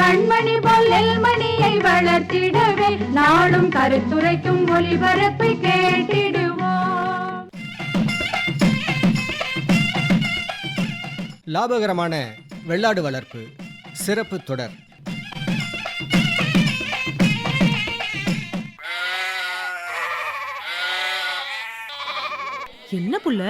கண்மணி மணியை வளர்த்திடவே நாடும் கருத்துரைக்கும் ஒளிபரப்பை கேட்டிடுவோம். லாபகரமான வெள்ளாடு வளர்ப்பு சிறப்பு தொடர். என்ன புள்ள?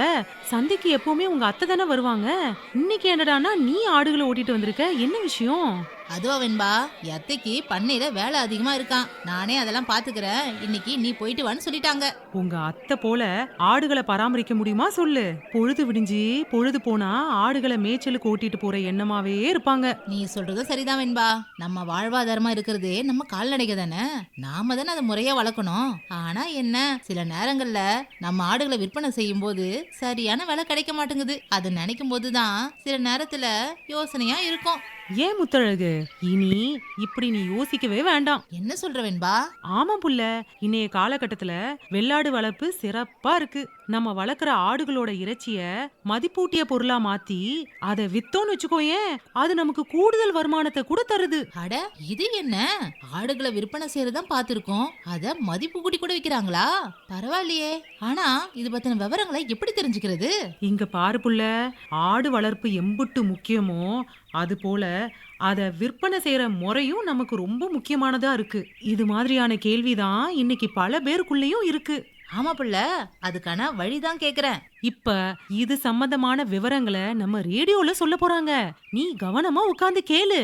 சந்தைக்கு எப்பவுமே உங்க அத்தை தானே வருவாங்க? இன்னைக்கு என்னடான்னா நீ ஆடுகளை ஓட்டிட்டு வந்திருக்க. என்ன விஷயம்? அதுவா வெண்பா என் அத்தைக்கு பண்ணையில வேலை அதிகமா இருக்கான். நானே அதெல்லாம் பாத்துக்கிறேன். இன்னைக்கு நீ போயிட்டு வான்னு சொல்லிட்டாங்க. உங்க அத்தை போல ஆடுகளை பராமரிக்க முடியுமா சொல்லு. பொழுது விடிஞ்சு பொழுது போனா ஆடுகளை மேய்ச்சலுக்கு ஓட்டிட்டு போற எண்ணமாவே இருப்பாங்க. நீ சொல்றதும் சரிதான் வெண்பா. நம்ம வாழ்வாதாரமா இருக்கிறதே நம்ம கால்நடைக தானே? நாம தானே அதை முறையா வளர்க்கணும். ஆனா என்ன சில நேரங்கள்ல நம்ம ஆடுகளை விற்பனை செய்யும் போது சரியான வேலை கிடைக்க மாட்டேங்குது. அது நினைக்கும் போதுதான் சில நேரத்துல யோசனையா இருக்கும். ஏன் முத்தழகு? இனி இப்படி நீ யோசிக்கவே வேண்டாம். என்ன சொல்ற வெண்பா? ஆமா புள்ள. இன்னைய காலகட்டத்துல வெள்ளாடு வளர்ப்பு சிறப்பா இருக்கு. நம்ம வளர்க்குற ஆடுகளோட இறைச்சிய மதிப்பூட்டிய பொருளா மாத்தி அதை வித்தோன்னு வச்சுக்கோயேன். அது நமக்கு கூடுதல் வருமானத்தை கூட தருது. அட இது என்ன? ஆடுகளை விற்பனை செய்யறதான் பார்த்திருக்கோம். அத மதிப்பு கூட்டி கூட விக்கிறாங்களா? பரவாயில்லையே. ஆனா இது பத்தின விவரங்களை எப்படி தெரிஞ்சுக்கிறது? இங்க பாரு புள்ள. ஆடு வளர்ப்பு எம்புட்டு முக்கியமோ அது போல அதை விற்பனை செய்யற முறையும் நமக்கு ரொம்ப முக்கியமானதா இருக்கு. இது மாதிரியான கேள்விதான் இன்னைக்கு பல பேருக்குள்ளேயும் இருக்கு. ஆமா புள்ள அதுக்கான வழிதான் கேக்குறேன். இப்ப இது சம்பந்தமான விவரங்களை நம்ம ரேடியோல சொல்ல போறாங்க. நீ கவனமா உட்கார்ந்து கேளு.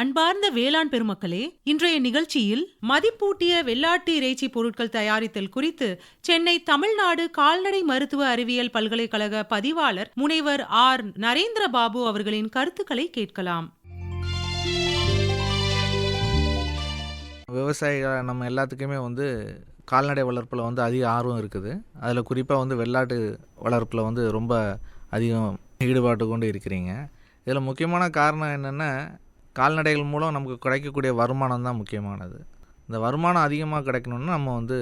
அன்பார்ந்த வேளாண் பெருமக்களே இன்றைய நிகழ்ச்சியில் மதிப்பூட்டிய வெள்ளாட்டு இறைச்சி பொருட்கள் தயாரித்தல் குறித்து சென்னை தமிழ்நாடு கால்நடை மருத்துவ அறிவியல் பல்கலைக்கழக பதிவாளர் முனைவர் ஆர். நரேந்திர பாபு அவர்களின் கருத்துக்களை கேட்கலாம். விவசாயிகள் நம்ம எல்லாத்துக்குமே வந்து கால்நடை வளர்ப்பில் வந்து அதிக ஆர்வம் இருக்குது. அதில் குறிப்பாக வந்து வெள்ளாட்டு வளர்ப்பில் வந்து ரொம்ப அதிகம் ஈடுபாட்டு கொண்டு இருக்கிறீங்க. இதில் முக்கியமான காரணம் என்னென்னா கால்நடைகள் மூலம் நமக்கு கிடைக்கக்கூடிய வருமானம் தான் முக்கியமானது. இந்த வருமானம் அதிகமாக கிடைக்கணும்னா நம்ம வந்து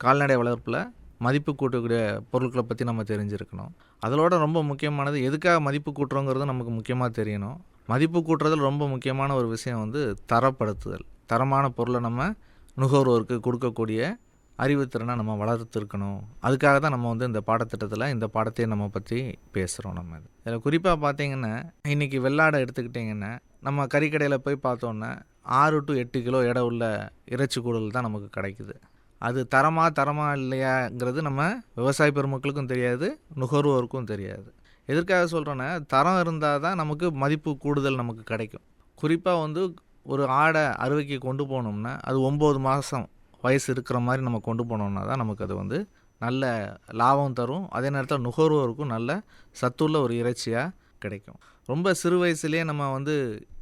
கால்நடை வளர்ப்பில் மதிப்பு கூட்டக்கூடிய பொருட்களை பற்றி நம்ம தெரிஞ்சிருக்கணும். அதோட ரொம்ப முக்கியமானது எதுக்காக மதிப்பு கூட்டுறோங்கிறது நமக்கு முக்கியமாக தெரியணும். மதிப்பு கூட்டுறதில் ரொம்ப முக்கியமான ஒரு விஷயம் வந்து தரப்படுத்துதல். தரமான பொருளை நம்ம நுகர்வோருக்கு கொடுக்கக்கூடிய அறிவுத்திறனை நம்ம வளர்த்துருக்கணும். அதுக்காக தான் நம்ம வந்து இந்த பாடத்திட்டத்தில் இந்த பாடத்தையே நம்ம பற்றி பேசுகிறோம் நம்ம. இது இதில் குறிப்பாக பார்த்தீங்கன்னா இன்றைக்கி வெள்ளாடை எடுத்துக்கிட்டிங்கன்னா நம்ம கறிக்கடையில் போய் பார்த்தோன்னா ஆறு டு எட்டு கிலோ எடை உள்ள இறைச்சி கூடல் தான் நமக்கு கிடைக்குது. அது தரமாக தரமாக இல்லையாங்கிறது நம்ம விவசாய பெருமக்களுக்கும் தெரியாது நுகர்வோருக்கும் தெரியாது. எதற்காக சொல்கிறேன்னா தரம் இருந்தால் தான் நமக்கு மதிப்பு கூடுதல் நமக்கு கிடைக்கும். குறிப்பாக வந்து ஒரு ஆடை அறுவைக்கு கொண்டு போனோம்னா அது ஒம்பது மாதம் வயசு இருக்கிற மாதிரி நம்ம கொண்டு போனோம்னா தான் நமக்கு அது வந்து நல்ல லாபம் தரும். அதே நேரத்தில் நுகர்வோருக்கும் நல்ல சத்துள்ள ஒரு இறைச்சியாக கிடைக்கும். ரொம்ப சிறு வயசுலேயே நம்ம வந்து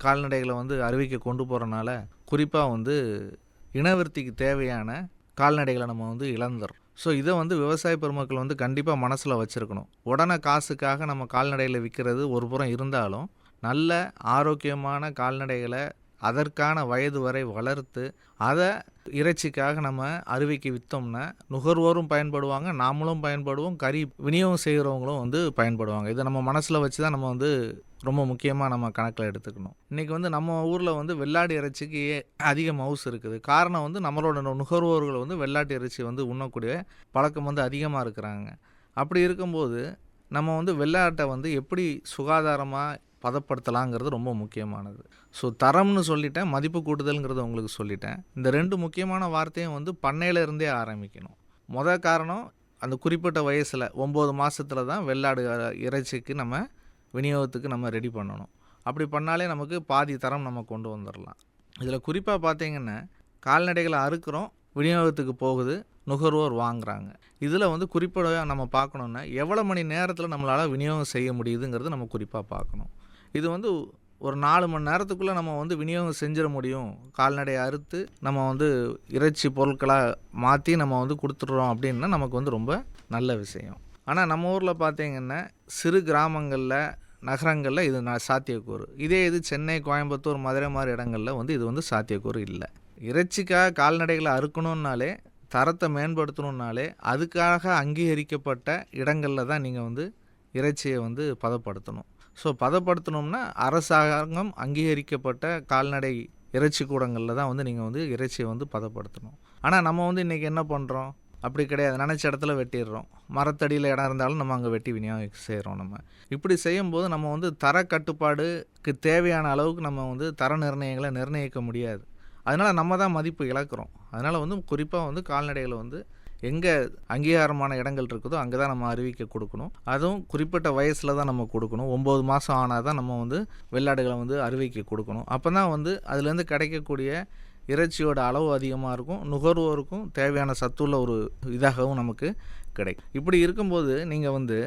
கால்நடைகளை வந்து அறுவைக்கு கொண்டு போகிறனால குறிப்பாக வந்து இனவிருத்திக்கு தேவையான கால்நடைகளை நம்ம வந்து இழந்துடும் ஸோ இதை வந்து விவசாய பெருமக்கள் வந்து கண்டிப்பாக மனசில் வச்சுருக்கணும். உடனே காசுக்காக நம்ம கால்நடைகளை விற்கிறது ஒரு புறம் இருந்தாலும் நல்ல ஆரோக்கியமான கால்நடைகளை அதற்கான வயது வரை வளர்த்து அதை இறைச்சிக்காக நம்ம அறுவைக்கு விற்றோம்னா நுகர்வோரும் பயன்படுவாங்க நாமளும் பயன்படுவோம் கறி விநியோகம் செய்கிறவங்களும் வந்து பயன்படுவாங்க. இதை நம்ம மனசில் வச்சு தான் நம்ம வந்து ரொம்ப முக்கியமாக நம்ம கணக்கில் எடுத்துக்கணும். இன்றைக்கி வந்து நம்ம ஊரில் வந்து வெள்ளாடு இறைச்சிக்கு அதிக மவுஸ் இருக்குது. காரணம் வந்து நம்மளோட நுகர்வோர்கள் வந்து வெள்ளாட்டு இறைச்சி வந்து உண்ணக்கூடிய பழக்கம் வந்து அதிகமாக இருக்கிறாங்க. அப்படி இருக்கும்போது நம்ம வந்து வெள்ளாட்டை வந்து எப்படி சுகாதாரமாக பதப்படுத்தலாங்கிறது ரொம்ப முக்கியமானது. ஸோ தரம்னு சொல்லிட்டேன் மதிப்பு கூட்டுதல்ங்கிறத உங்களுக்கு சொல்லிட்டேன். இந்த ரெண்டு முக்கியமான வார்த்தையும் வந்து பண்ணையிலேருந்தே ஆரம்பிக்கணும். முத காரணம் அந்த குறிப்பிட்ட வயசில் ஒம்பது மாதத்தில் தான் வெள்ளாடு இறைச்சிக்கு நம்ம விநியோகத்துக்கு நம்ம ரெடி பண்ணணும். அப்படி பண்ணாலே நமக்கு பாதி தரம் நம்ம கொண்டு வந்துடலாம் இதில் குறிப்பாக பார்த்தீங்கன்னா கால்நடைகளை அறுக்கிறோம் விநியோகத்துக்கு போகுது நுகர்வோர் வாங்குறாங்க. இதில் வந்து குறிப்பிட நம்ம பார்க்கணுன்னா எவ்வளோ மணி நேரத்தில் நம்மளால் விநியோகம் செய்ய முடியுதுங்கிறது நம்ம குறிப்பாக பார்க்கணும். இது வந்து ஒரு நாலு மணி நேரத்துக்குள்ளே நம்ம வந்து விநியோகம் செஞ்சிட முடியும். கால்நடை அறுத்து நம்ம வந்து இறைச்சி பொருட்களாக மாற்றி நம்ம வந்து கொடுத்துட்றோம் அப்படின்னா நமக்கு வந்து ரொம்ப நல்ல விஷயம். ஆனால் நம்ம ஊரில் பார்த்தீங்கன்னா சிறு கிராமங்களில் நகரங்களில் இது நான் சாத்தியக்கூறு. இதே இது சென்னை கோயம்புத்தூர் மதுரை மாதிரி இடங்களில் வந்து இது வந்து சாத்தியக்கூறு இல்லை. இறைச்சிக்காக கால்நடைகளை அறுக்கணுன்னாலே தரத்தை மேம்படுத்தணுன்னாலே அதுக்காக அங்கீகரிக்கப்பட்ட இடங்களில் தான் நீங்கள் வந்து இறைச்சியை வந்து பதப்படுத்தணும். ஸோ பதப்படுத்தணும்னா அரசாங்கம் அங்கீகரிக்கப்பட்ட கால்நடை இறைச்சி கூடங்களில் தான் வந்து நீங்கள் வந்து இறைச்சியை வந்து பதப்படுத்தணும். ஆனால் நம்ம வந்து இன்றைக்கி என்ன பண்ணுறோம் அப்படி கிடையாது. நினச்ச இடத்துல வெட்டிடுறோம். மரத்தடியில் இடம் இருந்தாலும் நம்ம அங்கே வெட்டி விநியோகம் செய்கிறோம் நம்ம. இப்படி செய்யும்போது நம்ம வந்து தர கட்டுப்பாடுக்கு தேவையான அளவுக்கு நம்ம வந்து தர நிர்ணயங்களை நிர்ணயிக்க முடியாது. அதனால் நம்ம தான் மதிப்பு இழக்கிறோம். அதனால் வந்து குறிப்பாக வந்து கால்நடைகளை வந்து எங்கே அங்கீகாரமான இடங்கள் இருக்குதோ அங்கே தான் நம்ம அறிவிக்க கொடுக்கணும். அதுவும் குறிப்பிட்ட வயசில் தான் நம்ம கொடுக்கணும். ஒம்பது மாதம் ஆனால் தான் நம்ம வந்து வெள்ளாடுகளை வந்து அறிவிக்க கொடுக்கணும். அப்போ தான் வந்து அதுலேருந்து கிடைக்கக்கூடிய இறைச்சியோட அளவு அதிகமாக இருக்கும். நுகர்வோருக்கும் தேவையான சத்துள்ள ஒரு இதாகவும் நமக்கு கிடைக்கும். இப்படி இருக்கும்போது நீங்கள் வந்து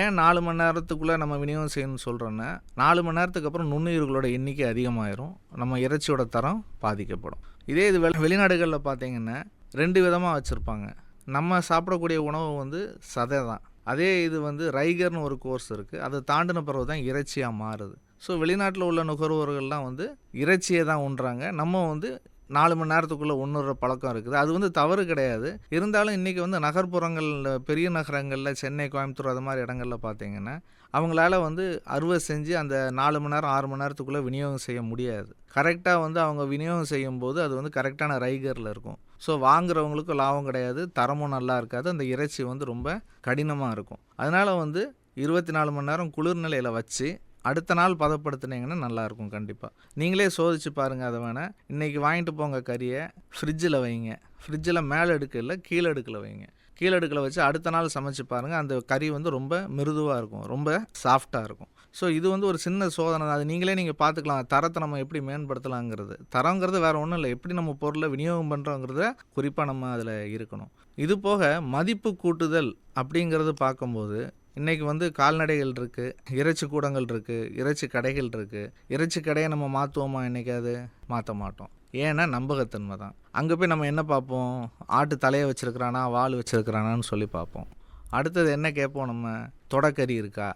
ஏன் நாலு மணி நேரத்துக்குள்ளே நம்ம விநியோகம் செய்யணும்னு சொல்கிறோன்னா நாலு மணி நேரத்துக்கு அப்புறம் நுண்ணுயிர்களோட எண்ணிக்கை அதிகமாயிரும். நம்ம இறைச்சியோட தரம் பாதிக்கப்படும். இதே இது வெளி வெளிநாடுகளில் பார்த்தீங்கன்னா ரெண்டு விதமாக வச்சுருப்பாங்க. நம்ம சாப்பிடக்கூடிய உணவு வந்து சதை தான். அதே இது வந்து ரைகர்னு ஒரு கோர்ஸ் இருக்குது அதை தாண்டின பிறகு தான் இறைச்சியாக மாறுது. ஸோ வெளிநாட்டில் உள்ள நுகர்வோர்கள்லாம் வந்து இறைச்சியை தான் உண்றாங்க. நம்ம வந்து நாலு மணி நேரத்துக்குள்ளே உண்ணுற பழக்கம் இருக்குது. அது வந்து தவறு கிடையாது. இருந்தாலும் இன்றைக்கி வந்து நகர்ப்புறங்களில் பெரிய நகரங்களில் சென்னை கோயம்புத்தூர் அது மாதிரி இடங்களில் பார்த்தீங்கன்னா அவங்களால வந்து அறுவை செஞ்சு அந்த நாலு மணி நேரம் ஆறு மணி நேரத்துக்குள்ளே விநியோகம் செய்ய முடியாது. கரெக்டாக வந்து அவங்க விநியோகம் செய்யும்போது அது வந்து கரெக்டான ரைகரில் இருக்கும். ஸோ வாங்குறவங்களுக்கும் லாபம் கிடையாது தரமும் நல்லா இருக்காது அந்த இறைச்சி வந்து ரொம்ப கடினமாக இருக்கும். அதனால் வந்து இருபத்தி நாலு மணி நேரம் குளிர்நிலையில் வச்சு அடுத்த நாள் பதப்படுத்துனீங்கன்னா நல்லாயிருக்கும் கண்டிப்பாக நீங்களே சோதிச்சு பாருங்கள் அதை வேணால் இன்றைக்கி வாங்கிட்டு போங்க கறியை ஃப்ரிட்ஜில் வைங்க. ஃப்ரிட்ஜில் மேலே அடுக்கில் கீழே அடுக்கில் வைங்க. கீழே வச்சு அடுத்த நாள் சமைச்சு பாருங்கள் அந்த கறி வந்து ரொம்ப மிருதுவாக இருக்கும் ரொம்ப சாஃப்டாக இருக்கும். ஸோ இது வந்து ஒரு சின்ன சோதனை தான். அது நீங்களே நீங்கள் பார்த்துக்கலாம். தரத்தை நம்ம எப்படி மேம்படுத்தலாங்கிறது. தரங்கிறது வேறு ஒன்றும் இல்லை. எப்படி நம்ம பொருளை விநியோகம் பண்ணுறோங்கிறத குறிப்பாக நம்ம அதில் இருக்கணும். இது போக மதிப்பு கூட்டுதல் அப்படிங்கிறது பார்க்கும்போது இன்றைக்கி வந்து கால்நடைகள் இருக்குது இறைச்சி கூடங்கள் இருக்குது இறைச்சி கடைகள் இருக்குது இறைச்சி கடையை நம்ம மாற்றுவோமா என்றைக்காவது மாற்ற மாட்டோம். ஏன்னா நம்பகத்தன்மை தான். அங்கே போய் நம்ம என்ன பார்ப்போம்? ஆட்டு தலையை வச்சுருக்கிறானா? வால் வச்சுருக்கிறானான்னு சொல்லி பார்ப்போம். அடுத்தது என்ன கேட்போம் நம்ம? தொடக்கறி இருக்கா?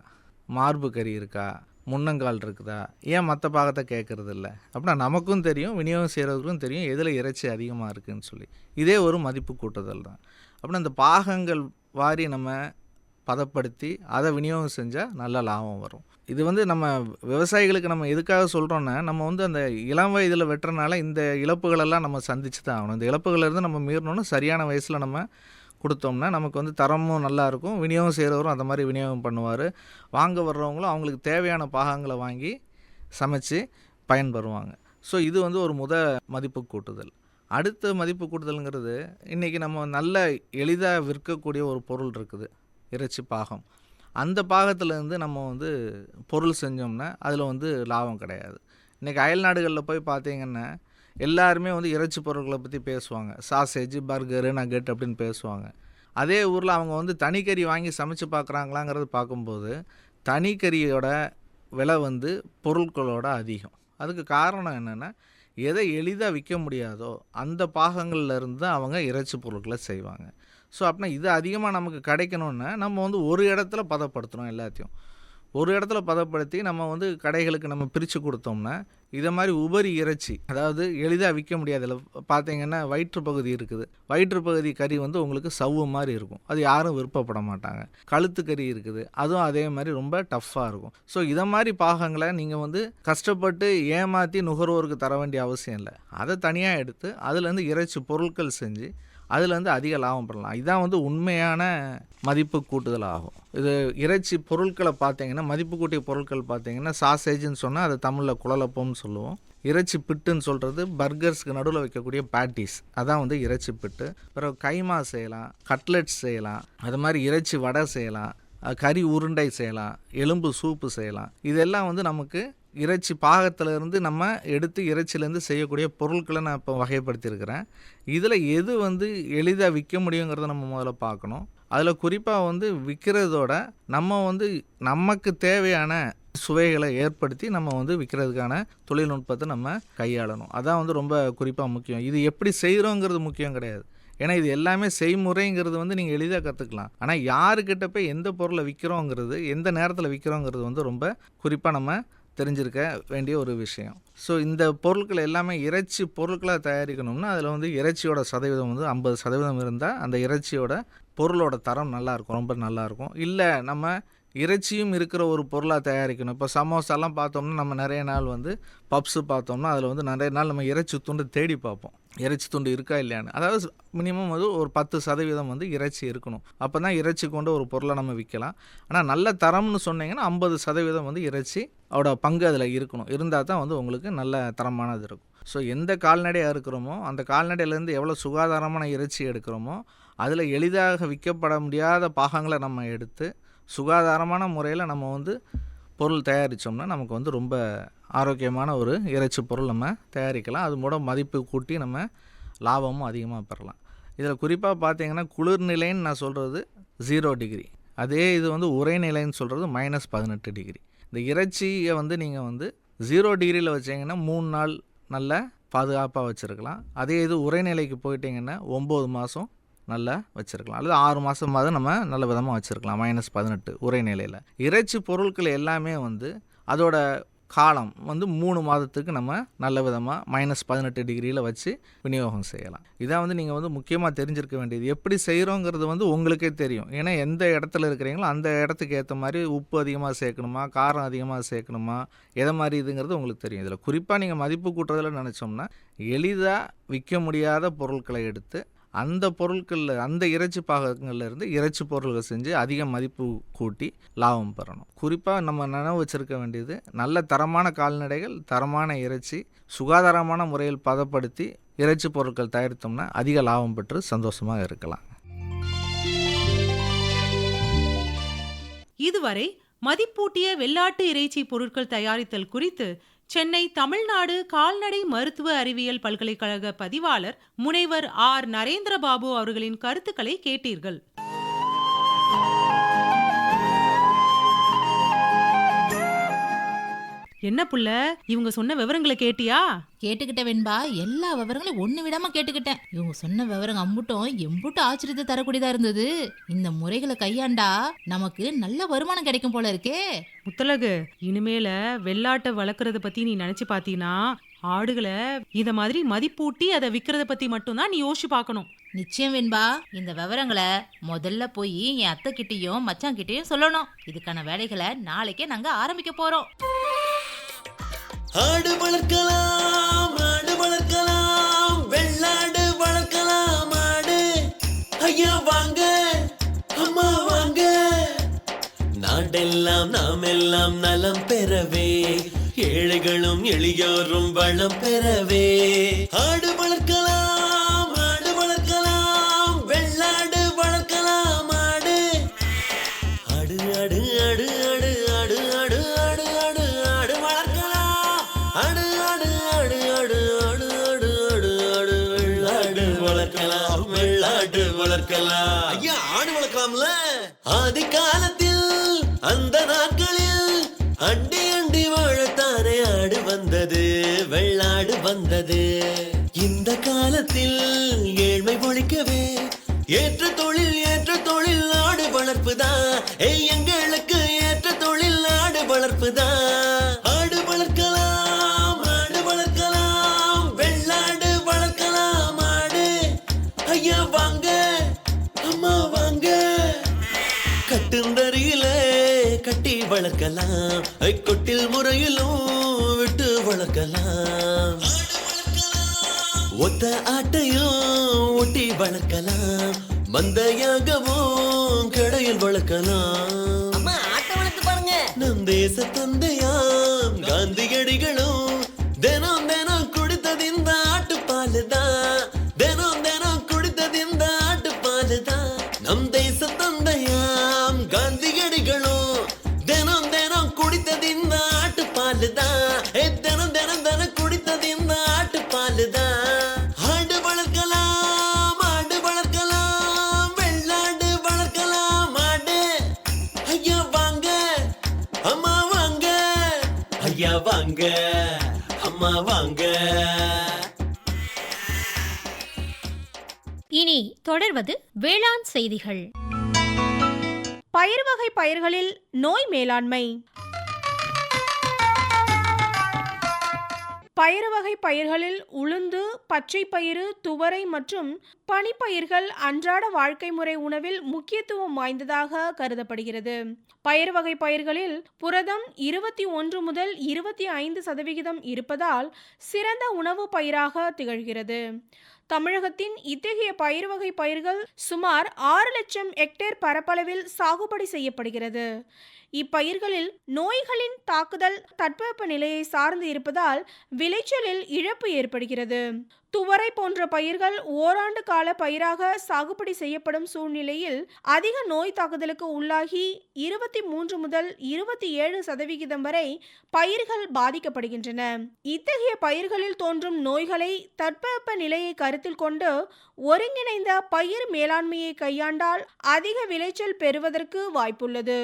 மார்பு கறி இருக்கா? முன்னங்கால் இருக்குதா? ஏன் மற்ற பாகத்தை கேட்குறது இல்லை அப்படின்னா நமக்கும் தெரியும் விநியோகம் செய்கிறவர்களுக்கும் தெரியும் எதில் இறைச்சி அதிகமாக இருக்குதுன்னு சொல்லி. இதே ஒரு மதிப்பு கூட்டுதல் தான். அப்படின்னா இந்த பாகங்கள் வாரி நம்ம பதப்படுத்தி அதை விநியோகம் செஞ்சால் நல்ல லாபம் வரும். இது வந்து நம்ம விவசாயிகளுக்கு நம்ம எதுக்காக சொல்கிறோன்னா நம்ம வந்து அந்த இளம் வயதில் வெட்டுறனால இந்த இழப்புகளெல்லாம் நம்ம சந்திச்சு தான் ஆகணும். இந்த இழப்புகளிலிருந்து நம்ம மீறணும்னு சரியான வயசில் நம்ம கொடுத்தோம்னா நமக்கு வந்து தரமும் நல்லாயிருக்கும் விநியோகம் செய்கிறவரும் அந்த மாதிரி விநியோகம் பண்ணுவார். வாங்க வர்றவங்களும் அவங்களுக்கு தேவையான பாகங்களை வாங்கி சமைச்சு பயன்பெறுவாங்க ஸோ இது வந்து ஒரு முத மதிப்பு கூட்டுதல். அடுத்த மதிப்பு கூட்டுதல்ங்கிறது இன்றைக்கி நம்ம நல்ல எளிதாக விற்கக்கூடிய ஒரு பொருள் இருக்குது இறைச்சி பாகம். அந்த பாகத்துலேருந்து நம்ம வந்து பொருள் செஞ்சோம்னா அதில் வந்து லாபம் கிடையாது. இன்றைக்கி அயல் நாடுகளில் போய் பார்த்தீங்கன்னா எல்லாருமே வந்து இறைச்சி பொருட்களை பற்றி பேசுவாங்க. சாசேஜ் பர்கரு நகட் அப்படின்னு பேசுவாங்க. அதே ஊரில் அவங்க வந்து தனிக்கறி வாங்கி சமைச்சு பார்க்குறாங்களாங்கிறது பார்க்கும்போது தனிக்கறியோட விலை வந்து பொருட்களோட அதிகம். அதுக்கு காரணம் என்னென்னா எதை எளிதாக விற்க முடியாதோ அந்த பாகங்கள்லேருந்து தான் அவங்க இறைச்சி பொருட்களை செய்வாங்க. ஸோ அப்படின்னா இது அதிகமாக நமக்கு கிடைக்கணுன்னா நம்ம வந்து ஒரு இடத்துல பதப்படுத்தணும் எல்லாத்தையும். ஒரு இடத்துல பதப்படுத்தி நம்ம வந்து கடைகளுக்கு நம்ம பிரித்து கொடுத்தோம்னா இதை மாதிரி உபரி இறைச்சி அதாவது எளிதாக விற்க முடியாதுல பார்த்தீங்கன்னா வயிற்று பகுதி இருக்குது. வயிற்று பகுதி கறி வந்து உங்களுக்கு சவ்வு மாதிரி இருக்கும். அது யாரும் விருப்பப்பட மாட்டாங்க. கழுத்து கறி இருக்குது. அதுவும் அதே மாதிரி ரொம்ப டஃப்பாக இருக்கும். ஸோ இதை மாதிரி பாகங்களை நீங்கள் வந்து கஷ்டப்பட்டு ஏமாற்றி நுகர்வோருக்கு தர வேண்டிய அவசியம் இல்லை. அதை தனியாக எடுத்து அதுலேருந்து இறைச்சி பொருட்கள் செஞ்சு அதுலேருந்து அதிக லாபம் பண்ணலாம் இதுதான் வந்து உண்மையான மதிப்பு கூட்டுதல் ஆகும் இது இறைச்சி பொருட்களை பார்த்தீங்கன்னா மதிப்பு கூட்டிய பொருட்கள் பார்த்தீங்கன்னா சாசேஜ்னு சொன்னால் அது தமிழில் குழலப்பம்னு சொல்லுவோம். இறைச்சி பிட்டுன்னு சொல்கிறது பர்கர்ஸ்க்கு நடுவில் வைக்கக்கூடிய பேட்டிஸ் அதான் வந்து இறைச்சி பிட்டு. பிறகு கைமா செய்யலாம் கட்லெட்ஸ் செய்யலாம் அது மாதிரி இறைச்சி வடை செய்யலாம் கறி உருண்டை செய்யலாம் எலும்பு சூப்பு செய்யலாம். இதெல்லாம் வந்து நமக்கு இறைச்சி பாகத்திலேருந்து நம்ம எடுத்து இறைச்சிலேருந்து செய்யக்கூடிய பொருட்களை நான் இப்போ வகைப்படுத்தியிருக்கிறேன். இதில் எது வந்து எளிதாக விற்க முடியுங்கிறத நம்ம முதல்ல பார்க்கணும். அதில் குறிப்பாக வந்து விற்கிறதோட நம்ம வந்து நமக்கு தேவையான சுவைகளை ஏற்படுத்தி நம்ம வந்து விற்கிறதுக்கான தொழில்நுட்பத்தை நம்ம கையாளணும். அதான் வந்து ரொம்ப குறிப்பாக முக்கியம். இது எப்படி செய்கிறோங்கிறது முக்கியம் கிடையாது. ஏன்னா இது எல்லாமே செய்முறைங்கிறது வந்து நீங்கள் எளிதாக கற்றுக்கலாம். ஆனால் யாருக்கிட்ட போய் எந்த பொருளை விற்கிறோங்கிறது எந்த நேரத்தில் விற்கிறோங்கிறது வந்து ரொம்ப குறிப்பாக நம்ம தெரிஞ்சிருக்க வேண்டிய ஒரு விஷயம். ஸோ இந்த பொருட்கள் எல்லாமே இறைச்சி பொருட்களாக தயாரிக்கணும்னா அதில் வந்து இறைச்சியோட சதவீதம் வந்து ஐம்பது சதவீதம் இருந்தால் அந்த இறைச்சியோட பொருளோட தரம் நல்லாயிருக்கும் ரொம்ப நல்லாயிருக்கும் இல்லை நம்ம இறைச்சியும் இருக்கிற ஒரு பொருளாக தயாரிக்கணும். இப்போ சமோசாலாம் பார்த்தோம்னா நம்ம நிறைய நாள் வந்து பப்ஸு பார்த்தோம்னா அதில் வந்து நிறைய நாள் நம்ம இறைச்சி துண்டு தேடி பார்ப்போம். இறைச்சி துண்டு இருக்கா இல்லையான்னு. அதாவது மினிமம் அது ஒரு பத்து சதவீதம் வந்து இறைச்சி இருக்கணும். அப்போ தான் இறைச்சி கொண்டு ஒரு பொருளை நம்ம விற்கலாம் ஆனால் நல்ல தரம்னு சொன்னீங்கன்னா ஐம்பது சதவீதம் வந்து இறைச்சி அவட பங்கு அதில் இருக்கணும். இருந்தால் தான் வந்து உங்களுக்கு நல்ல தரமானது இருக்கும். ஸோ எந்த கால்நடையாக இருக்கிறோமோ அந்த கால்நடையிலேருந்து எவ்வளோ சுகாதாரமான இறைச்சி எடுக்கிறோமோ அதில் எளிதாக விற்கப்பட முடியாத பாகங்களை நம்ம எடுத்து சுகாதாரமான முறையில் நம்ம வந்து பொருள் தயாரித்தோம்னா நமக்கு வந்து ரொம்ப ஆரோக்கியமான ஒரு இறைச்சி பொருள் நம்ம தயாரிக்கலாம். அது மூலம் மதிப்பு கூட்டி நம்ம லாபமும் அதிகமாக பெறலாம். இதில் குறிப்பாக பார்த்தீங்கன்னா குளிர்நிலைன்னு நான் சொல்கிறது ஜீரோ டிகிரி அதே இது வந்து உரைநிலைன்னு சொல்கிறது மைனஸ் பதினெட்டு டிகிரி இந்த இறைச்சியை வந்து நீங்கள் வந்து ஜீரோ டிகிரியில் வச்சீங்கன்னா மூணு நாள் நல்ல பாதுகாப்பாக வச்சுருக்கலாம். அதே இது உரைநிலைக்கு போயிட்டிங்கன்னா ஒம்பது மாதம் நல்லா வச்சுருக்கலாம். அல்லது ஆறு மாதமாவது நம்ம நல்ல விதமாக வச்சுருக்கலாம். மைனஸ் பதினெட்டு உரைநிலையில் இறைச்சி பொருட்கள் எல்லாமே வந்து அதோட காலம் வந்து மூணு மாதத்துக்கு நம்ம நல்ல விதமாக மைனஸ் பதினெட்டு டிகிரியில் வச்சு விநியோகம் செய்யலாம். இதான் வந்து நீங்கள் வந்து முக்கியமாக தெரிஞ்சிருக்க வேண்டியது. எப்படி செய்கிறோங்கிறது வந்து உங்களுக்கே தெரியும். ஏன்னா எந்த இடத்துல இருக்கிறீங்களோ அந்த இடத்துக்கு ஏற்ற மாதிரி உப்பு அதிகமாக சேர்க்கணுமா காரம் அதிகமாக சேர்க்கணுமா எதை மாதிரி இதுங்கிறது உங்களுக்கு தெரியும். இதில் குறிப்பாக நீங்கள் மதிப்பு கூட்டுறதில் நினச்சோம்னா எளிதாக விற்க முடியாத பொருட்களை எடுத்து அந்த பொருட்களில் அந்த இறைச்சி பாகங்கள்லேருந்து இறைச்சி பொருள்கள் செஞ்சு அதிக மதிப்பு கூட்டி லாபம் பெறணும். குறிப்பாக நம்ம நினைவு வச்சிருக்க வேண்டியது நல்ல தரமான கால்நடைகள் தரமான இறைச்சி சுகாதாரமான முறையில் பதப்படுத்தி இறைச்சி பொருட்கள் தயாரித்தோம்னா அதிக லாபம் பெற்று சந்தோஷமாக இருக்கலாம். இதுவரை மதிப்பூட்டிய வெள்ளாட்டு இறைச்சி பொருட்கள் தயாரித்தல் குறித்து சென்னை தமிழ்நாடு கால்நடை மருத்துவ அறிவியல் பல்கலைக்கழக பதிவாளர் முனைவர் ஆர். நரேந்திரபாபு அவர்களின் கருத்துக்களை கேட்டீர்கள். என்ன புள்ள? இவங்க சொன்ன விவரங்களை கேட்டியா? கேட்டுக்கிட்ட வெண்பா எல்லா விவரங்களையும் ஒண்ணு விடாம கேட்டுக்கிட்டேன். இவங்க சொன்ன விவரங்க அம்புட்டும் எம்புட்டு ஆச்சரியத்தை தரக்கூடியதா இருந்தது. இந்த முறைகளை கையாண்டா நமக்கு நல்ல வருமானம் கிடைக்கும் போல இருக்கே. முத்தலகு இனிமேல வெள்ளாட்டை வளர்க்கறத பத்தி நீ நினைச்சு பாத்தீனா ஆடுகளை இத மாதிரி மதிப்பூட்டி அதை விக்கிறத பத்தி மட்டும்தான் நீ யோசிச்சு பார்க்கணும் நிச்சயம் வெண்பா இந்த விவரங்களை முதல்ல போய் என் அத்தை கிட்டயும் மச்சான் கிட்டயும் சொல்லணும். இதுக்கான வேலைகளை நாளைக்கே நாங்க ஆரம்பிக்க போறோம். ஆடு வளர்க்கலாம் ஆடு வளர்க்கலாம் வெள்ளாடு வளர்க்கலாம் ஆடு. ஐயா வாங்க அம்மா வாங்க. நாடெல்லாம் நாம் எல்லாம் நலம் பெறவே. ஏழைகளும் எளியோரும் வளம் பெறவே. ஆடு வளர்க்கலாம் ஆதி காலத்தில் அந்த நாட்களில் அண்டி அண்டி வாழத்தானே ஆடு வந்தது வெள்ளாடு வந்தது. இந்த காலத்தில் ஏழ்மை ஒழிக்கவே ஏற்ற தொழில் ஏற்ற தொழில் ஆடு வளர்ப்புதான். எங்களுக்கு ஏற்ற தொழில் ஆடு வளர்ப்புதான். ஆட்டையும் ஒட்டி வளர்க்கலாம். மந்தையாகவும் கடையில் வளர்க்கலாம். அம்மா ஆட்டை வளர்த்து பாருங்க. நம் தேச தந்தையாம் காந்தியடிகளும் தினம் தினம் குடித்தது இந்த ஆட்டுப்பாலு தான். வாங்க. இனி தொடர்வது வேளாண் செய்திகள். பயிர் வகை பயிர்களில் நோய் மேலாண்மை. பயிறு வகை பயிர்களில் உளுந்து பச்சை பயிறு துவரை மற்றும் பனிப்பயிர்கள் அன்றாட வாழ்க்கை முறை உணவில் முக்கியத்துவம் வாய்ந்ததாக கருதப்படுகிறது. பயிர் வகை பயிர்களில் புரதம் இருபத்தி ஒன்று முதல் இருபத்தி ஐந்து சதவிகிதம் இருப்பதால் சிறந்த உணவு பயிராக திகழ்கிறது. தமிழகத்தின் இத்தகைய பயிர் வகை பயிர்கள் சுமார் ஆறு லட்சம் ஹெக்டேர் பரப்பளவில் சாகுபடி செய்யப்படுகிறது. இப்பயிர்களில் நோய்களின் தாக்குதல் தட்பவெப்ப நிலையை சார்ந்து இருப்பதால் விளைச்சலில் இழப்பு ஏற்படுகிறது. துவரை போன்ற பயிர்கள் ஓராண்டு கால பயிராக சாகுபடி செய்யப்படும் சூழ்நிலையில் அதிக நோய் தாக்குதலுக்கு உள்ளாகி இருபத்தி மூன்று முதல் இருபத்தி ஏழு சதவிகிதம் வரை பயிர்கள் பாதிக்கப்படுகின்றன. இத்தகைய பயிர்களில் தோன்றும் நோய்களை தட்பவெப்ப நிலையை கருத்தில் கொண்டு ஒருங்கிணைந்த பயிர் மேலாண்மையை கையாண்டால் அதிக விளைச்சல் பெறுவதற்கு வாய்ப்புள்ளது.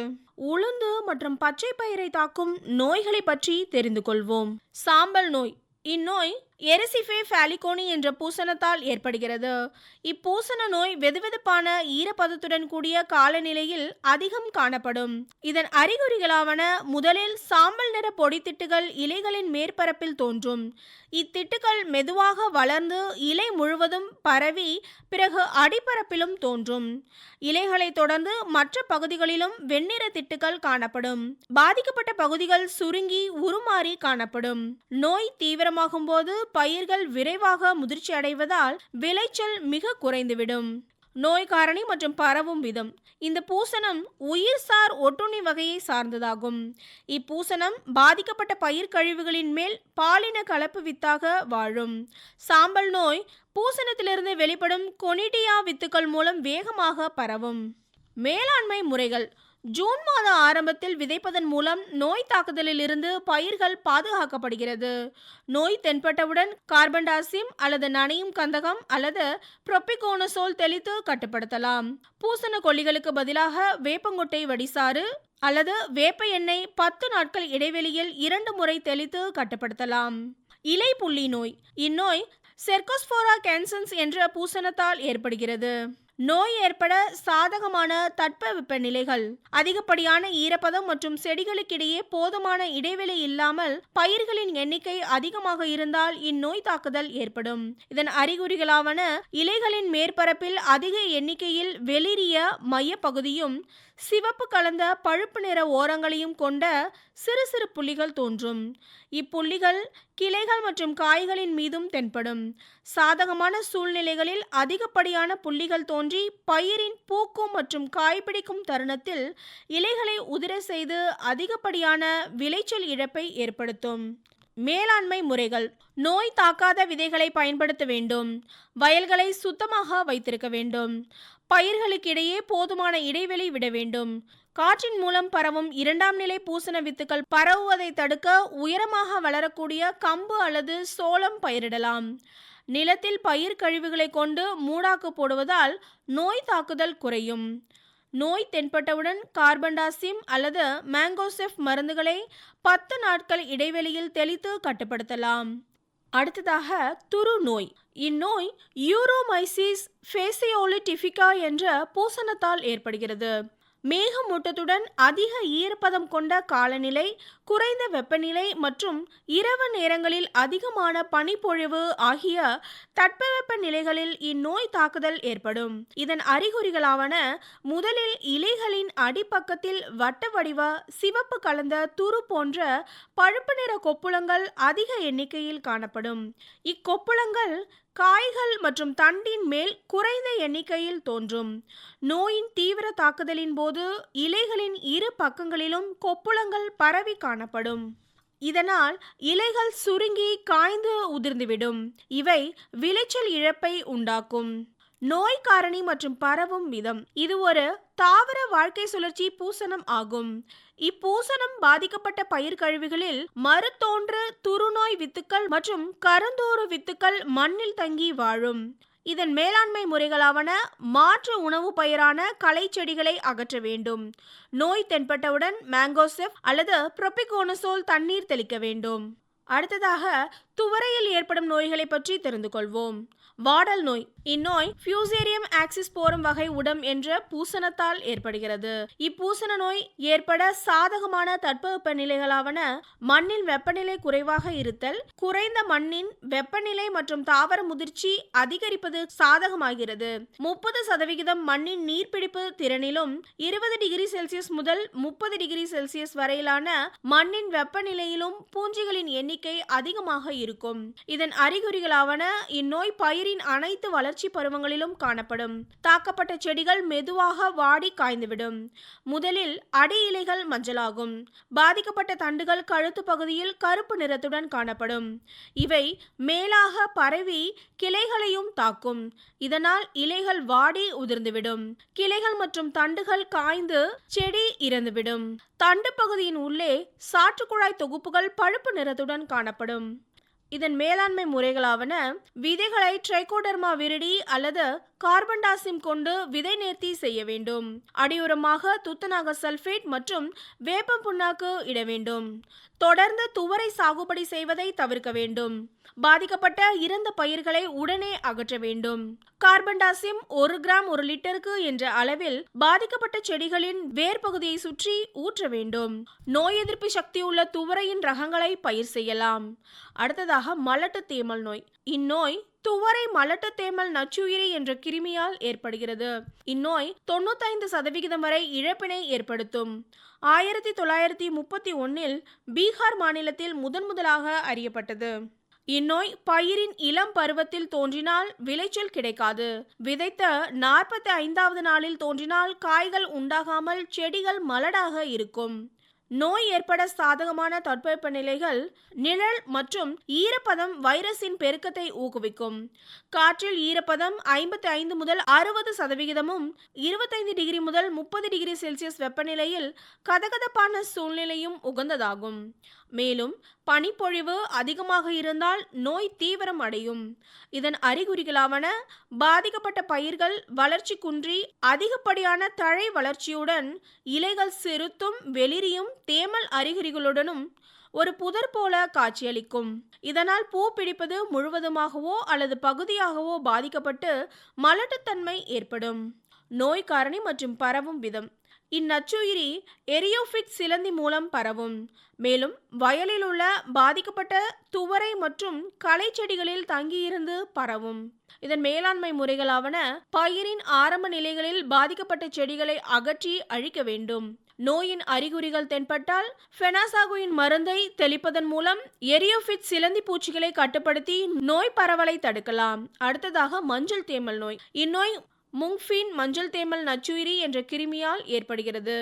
உளுந்து மற்றும் பச்சை பயிரை தாக்கும் நோய்களை பற்றி தெரிந்து கொள்வோம். சாம்பல் நோய். இந்நோய் எரிசிஃபே ஃபாலிகோனி என்ற பூசணத்தால் ஏற்படுகிறது. இப்பூசண நோய் வெதுவெதுப்பான ஈரப்பதத்துடன் கூடிய காலநிலையில் அதிகம் காணப்படும். இதன் அறிகுறிகளாவன முதலில் சாம்பல் நிற பொடித்திட்டுகள் இலைகளின் மேற்பரப்பில் தோன்றும். இத்திட்டுகள் மெதுவாக வளர்ந்து இலை முழுவதும் பரவி பிறகு அடிப்பரப்பிலும் தோன்றும். இலைகளை தொடர்ந்து மற்ற பகுதிகளிலும் வெண்ணிற திட்டுகள் காணப்படும். பாதிக்கப்பட்ட பகுதிகள் சுருங்கி உருமாறி காணப்படும். நோய் தீவிரமாகும் போது பயிர்கள் விரைவாக முதிர்ச்சி அடைவதால் விளைச்சல் மிக குறைந்துவிடும். நோய் காரணி மற்றும் பரவும் விதம். இந்த பூசணம் உயிர்சார் ஒட்டுண்ணி வகையை சார்ந்ததாகும். இப்பூசணம் பாதிக்கப்பட்ட பயிர் கழிவுகளின் மேல் பாலின கலப்பு வித்தாக வாழும். சாம்பல் நோய் பூசணத்திலிருந்து வெளிப்படும் கொனிடியா வித்துக்கள் மூலம் வேகமாக பரவும். மேலாண்மை முறைகள். ஜூன் மாத ஆரம்பத்தில் விதைப்பதன் மூலம் நோய் தாக்குதலில் இருந்து பயிர்கள் பாதுகாக்கப்படுகிறது. நோய் தென்பட்டவுடன் கார்பன்டாசிம் அல்லது நனையும் கந்தகம் அல்லது புரொப்பிகோனசோல் தெளித்து கட்டுப்படுத்தலாம். பூசண கொல்லிகளுக்கு பதிலாக வேப்பங்கொட்டை வடிசாறு அல்லது வேப்ப எண்ணெய் பத்து நாட்கள் இடைவெளியில் இரண்டு முறை தெளித்து கட்டுப்படுத்தலாம். இலை புள்ளி நோய் இந்நோய் செர்கோஸ்போரா கேன்சன்ஸ் என்ற பூசணத்தால் ஏற்படுகிறது. நோய் ஏற்பட சாதகமான தட்பவெப்ப நிலைகள். அதிகப்படியான ஈரப்பதம் மற்றும் செடிகளுக்கிடையே போதுமான இடைவெளி இல்லாமல் பயிர்களின் எண்ணிக்கை அதிகமாக இருந்தால் இந்நோய் தாக்குதல் ஏற்படும். இதன் அறிகுறிகளாவன இலைகளின் மேற்பரப்பில் அதிக எண்ணிக்கையில் வெளிரிய மையப்பகுதியும் சிவப்பு கலந்த பழுப்பு நிற ஓரங்களையும் கொண்ட சிறு சிறு புள்ளிகள் தோன்றும். இப்புள்ளிகள் கிளைகள் மற்றும் காய்களின் மீதும் தென்படும். சாதகமான சூழ்நிலைகளில் அதிகப்படியான புள்ளிகள் தோன்றி பயிரின் பூக்கும் மற்றும் காய்பிடிக்கும் தருணத்தில் இலைகளை உதிர செய்து அதிகப்படியான விளைச்சல் இழப்பை ஏற்படுத்தும். மேலாண்மை முறைகள். நோய் தாக்காத விதைகளை பயன்படுத்த வேண்டும். வயல்களை சுத்தமாக வைத்திருக்க வேண்டும். பயிர்களுக்கிடையே போதுமான இடைவெளி விட வேண்டும். காற்றின் மூலம் பரவும் இரண்டாம் நிலை பூசண வித்துக்கள் பரவுவதை தடுக்க உயரமாக வளரக்கூடிய கம்பு அல்லது சோளம் பயிரிடலாம். நிலத்தில் பயிர் கழிவுகளை கொண்டு மூடாக்கு போடுவதால் நோய் தாக்குதல் குறையும். நோய் தென்பட்டவுடன் கார்பன்டாசிம் அல்லது மேங்கோசெஃப் மருந்துகளை பத்து நாட்கள் இடைவெளியில் தெளித்து கட்டுப்படுத்தலாம். அடுத்ததாக துரு நோய் இந்நோய் யூரோமைசிஸ் ஃபேசியோலிட்டிஃபிகா என்ற பூசணத்தால் ஏற்படுகிறது. மேகமூட்டத்துடன் அதிக ஈரப்பதம் கொண்ட காலநிலை குறைந்த வெப்பநிலை மற்றும் இரவு நேரங்களில் அதிகமான பனிப்பொழிவு ஆகிய தட்பவெப்ப நிலைகளில் இந்நோய் தாக்குதல் ஏற்படும். இதன் அறிகுறிகளாவன முதலில் இலைகளின் அடிப்பக்கத்தில் வட்ட வடிவ சிவப்பு கலந்த துரு போன்ற பழுப்பு நிற கொப்புளங்கள் அதிக எண்ணிக்கையில் காணப்படும். இக்கொப்புளங்கள் காய்கள் மற்றும் தண்டின் மேல் குறைந்த எண்ணிக்கையில் தோன்றும். நோயின் தீவிர தாக்குதலின் போது இலைகளின் இரு பக்கங்களிலும் கொப்புளங்கள் பரவி காணப்படும். இதனால் இலைகள் சுருங்கி காய்ந்து உதிர்ந்துவிடும். இவை விளைச்சல் இழப்பை உண்டாக்கும். நோய் காரணி மற்றும் பரவும் விதம். இது ஒரு தாவர வாழ்க்கை சுழற்சி பூசணம் ஆகும். இப்பூசணம் பாதிக்கப்பட்ட பயிர் கழிவுகளில் மறுத்தோன்று துருநோய் வித்துக்கள் மற்றும் கருந்தோறு வித்துக்கள் மண்ணில் தங்கி வாழும். இதன் மேலாண்மை முறைகளாவன மாற்று உணவு பயிரான களை செடிகளை அகற்ற வேண்டும். நோய் தென்பட்டவுடன் மேங்கோசெப் அல்லது புரோபிகோனசோல் தண்ணீர் தெளிக்க வேண்டும். அடுத்ததாக துவரையில் ஏற்படும் நோய்களை பற்றி தெரிந்து கொள்வோம். வாடல் நோய். இந்நோய் ஃபியூசேரியம் ஆக்சிஸ் போரம் வகை உடம் என்ற பூசணத்தால் ஏற்படுகிறது. இப்பூசண நோய் ஏற்பட சாதகமான தட்பவெப்ப நிலைகளாவன மண்ணின் வெப்பநிலை குறைவாக இருத்தல் குறைந்த மண்ணின் வெப்பநிலை மற்றும் தாவர முதிர்ச்சி அதிகரிப்பது சாதகமாகிறது. முப்பது சதவிகிதம் மண்ணின் நீர்பிடிப்பு திறனிலும் இருபது டிகிரி செல்சியஸ் முதல் முப்பது டிகிரி செல்சியஸ் வரையிலான மண்ணின் வெப்பநிலையிலும் பூஞ்சிகளின் எண்ணிக்கை அதிகமாக இருக்கும். இதன் அறிகுறிகளாவன இந்நோய் பயிரின் அனைத்து வளர்ச்சி பருவங்களிலும் காணப்படும். தாக்கப்பட்ட செடிகள் மெதுவாக வாடி காய்ந்துவிடும். முதலில் அடி இலைகள் மஞ்சளாகும். பாதிக்கப்பட்ட தண்டுகள் கழுத்து பகுதியில் கருப்பு நிறத்துடன் காணப்படும். இவை மேலாக பரவி கிளைகளையும் தாக்கும். இதனால் இலைகள் வாடி உதிர்ந்துவிடும். கிளைகள் மற்றும் தண்டுகள் காய்ந்து செடி இறந்துவிடும். தண்டு பகுதியின் உள்ளே சாற்றுக்குழாய் தொகுப்புகள் பழுப்பு நிறத்துடன் காணப்படும். இதன் மேலாண்மை முறைகளாவன விதைகளை ட்ரைகோடர்மா விரிடி அல்லது கார்பன் டாசிம் கொண்டு விதை நேர்த்தி செய்ய வேண்டும். அடியுரமாக துத்தநாக சல்பேட் மற்றும் வேப்பம் புண்ணாக்கு இட வேண்டும். தொடர்ந்து துவரை சாகுபடி செய்வதை தவிர்க்க வேண்டும். பாதிக்கப்பட்ட இறந்த பயிர்களை உடனே அகற்ற வேண்டும். கார்பன்டாசிம் ஒரு கிராம் ஒரு லிட்டருக்கு என்ற அளவில் பாதிக்கப்பட்ட செடிகளின் வேர் பகுதியை சுற்றி ஊற்ற வேண்டும். நோய் எதிர்ப்பு சக்தி உள்ள துவரையின் ரகங்களை பயிர் செய்யலாம். அடுத்ததாக மலட்டு தேமல் நோய். இந்நோய் துவரை மலட்டு தேமல் நச்சுயிரி என்ற கிருமியால் ஏற்படுகிறது. இந்நோய் தொண்ணூத்தைந்து சதவிகிதம் வரை இழப்பினை ஏற்படுத்தும். ஆயிரத்தி தொள்ளாயிரத்தி முப்பத்தி ஒன்னில் பீகார் மாநிலத்தில் முதன் முதலாக அறியப்பட்டது. இந்நோய் பயிரின் இளம் பருவத்தில் தோன்றினால் விளைச்சல் கிடைக்காது. விதைத்த நாற்பத்தி ஐந்தாவது நாளில் தோன்றினால் காய்கள் உண்டாகாமல் செடிகள் மலடாக இருக்கும். நோய் ஏற்பட சாதகமான தட்பவெப்ப நிலைகள் நிழல் மற்றும் ஈரப்பதம் வைரஸின் பெருக்கத்தை ஊக்குவிக்கும். காற்றில் ஈரப்பதம் ஐம்பத்தி ஐந்து முதல் அறுபது சதவிகிதமும் இருபத்தைந்து டிகிரி முதல் முப்பது டிகிரி செல்சியஸ் வெப்பநிலையில் கதகதப்பான சூழ்நிலையும் உகந்ததாகும். மேலும் பனிப்பொழிவு அதிகமாக இருந்தால் நோய் தீவிரம் அடையும். இதன் அறிகுறிகளாவன பாதிக்கப்பட்ட பயிர்கள் வளர்ச்சி குன்றி அதிகப்படியான தழை வளர்ச்சியுடன் இலைகள் சிறுத்தும் வெளிரியும் தேமல் அறிகுறிகளுடனும் ஒரு புதர் போல காட்சியளிக்கும். இதனால் பூ பிடிப்பது முழுவதுமாகவோ அல்லது பகுதியாகவோ பாதிக்கப்பட்டு மலட்டுத்தன்மை ஏற்படும். நோய் காரணி மற்றும் பரவும் விதம். இந்நச்சுயிரி எரியோஃபிட் சிலந்தி மூலம் பரவும். மேலும் வயலில் உள்ள பாதிக்கப்பட்ட துவரை மற்றும் களை செடிகளில் தங்கியிருந்து பரவும். இதன் மேலாண்மை முறைகளாவன பயிரின் ஆரம்ப நிலைகளில் பாதிக்கப்பட்ட செடிகளை அகற்றி அழிக்க வேண்டும். நோயின் அறிகுறிகள் தென்பட்டால் ஃபெனாசாகுயின் மருந்தை தெளிப்பதன் மூலம் எரியோஃபிட் சிலந்தி பூச்சிகளை கட்டுப்படுத்தி நோய் பரவலை தடுக்கலாம். அடுத்ததாக மஞ்சள் தேமல் நோய். இந்நோய் முங்ஃபின் மஞ்சள் தேமல் நச்சுயிரி என்ற கிருமியால் ஏற்படுகிறது.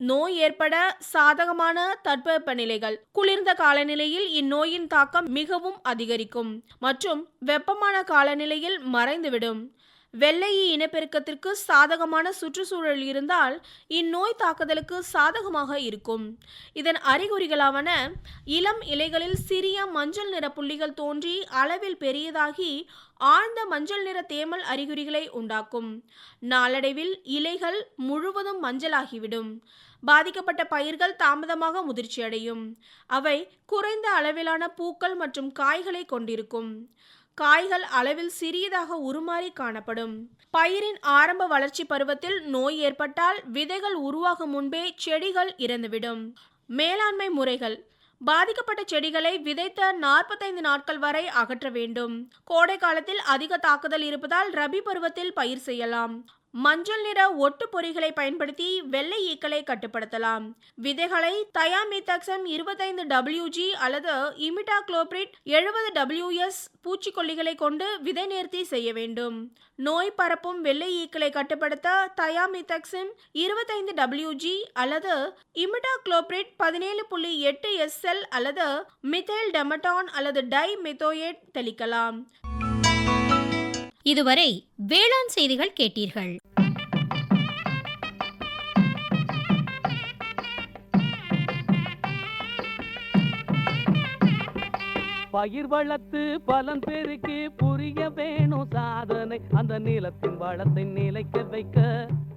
நோய் ஏற்பட சாதகமான தட்பவெப்ப நிலைகள். குளிர்ந்த காலநிலையில் இந்நோயின் தாக்கம் மிகவும் அதிகரிக்கும் மற்றும் வெப்பமான காலநிலையில் மறைந்துவிடும். வெள்ளையி இனப்பெருக்கத்திற்கு சாதகமான சுற்றுச்சூழல் இருந்தால் இந்நோய் தாக்குதலுக்கு சாதகமாக இருக்கும். இதன் அறிகுறிகளாவன இளம் இலைகளில் சிறிய மஞ்சள் நிற புள்ளிகள் தோன்றி அளவில் பெரியதாகி ஆழ்ந்த மஞ்சள் நிற தேமல் அறிகுறிகளை உண்டாக்கும். நாளடைவில் இலைகள் முழுவதும் மஞ்சளாகிவிடும். பாதிக்கப்பட்ட பயிர்கள் தாமதமாக முதிர்ச்சியடையும். அவை குறைந்த அளவிலான பூக்கள் மற்றும் காய்களை கொண்டிருக்கும். காய்கள் அளவில் சிறியதாக உருமாறி காணப்படும். பயிரின் ஆரம்ப வளர்ச்சி பருவத்தில் நோய் ஏற்பட்டால் விதைகள் உருவாகும் முன்பே செடிகள் இறந்துவிடும். மேலாண்மை முறைகள். பாதிக்கப்பட்ட செடிகளை விதைத்த நாற்பத்தைந்து நாட்கள் வரை அகற்ற வேண்டும். கோடை காலத்தில் அதிக தாக்குதல் இருப்பதால் ரபி பருவத்தில் பயிர் செய்யலாம். மஞ்சள் நிற ஒட்டு பொறிகளை பயன்படுத்தி வெள்ளை ஈக்களை கட்டுப்படுத்தலாம். விதைகளை தயாமித்தக்சம் இருபத்தைந்து டபிள்யூஜி அல்லது இமிடாக்ளோபிரிட் எழுபது டபிள்யூஎஸ் பூச்சிக்கொல்லிகளை கொண்டு விதை நேர்த்தி செய்ய வேண்டும். நோய் பரப்பும் வெள்ளை ஈக்களை கட்டுப்படுத்த தயாமித்தக்சிம் இருபத்தைந்து டபிள்யூஜி அல்லது இமிடாக்ளோபிரிட் பதினேழு புள்ளி எட்டு எஸ்எல் அல்லது மிதேல் டெமட்டான் அல்லது டை மெத்தோயேட் தெளிக்கலாம். இதுவரை வேளாண் செய்திகள் கேட்டீர்கள். பயிர் வளர்த்து பலன் பெருக்கி புரிய வேணும் சாதனை. அந்த நிலத்தின் வளத்தை நிலைக்க வைக்க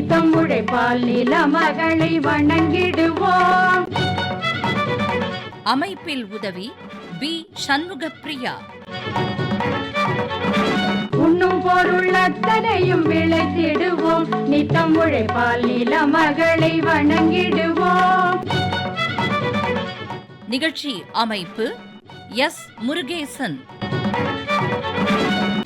நித்தம் உழைப்பால் நில மகளை வணங்கிடுவோம். அமைப்பில் உதவி பி. சண்முகப்பிரியா. உண்ணும் பொருள் அத்தனையும் விளைத்திடுவோம். நித்தம் உழைப்பால் நில மகளை வணங்கிடுவோம். நிகழ்ச்சி அமைப்பு எஸ். முருகேசன்.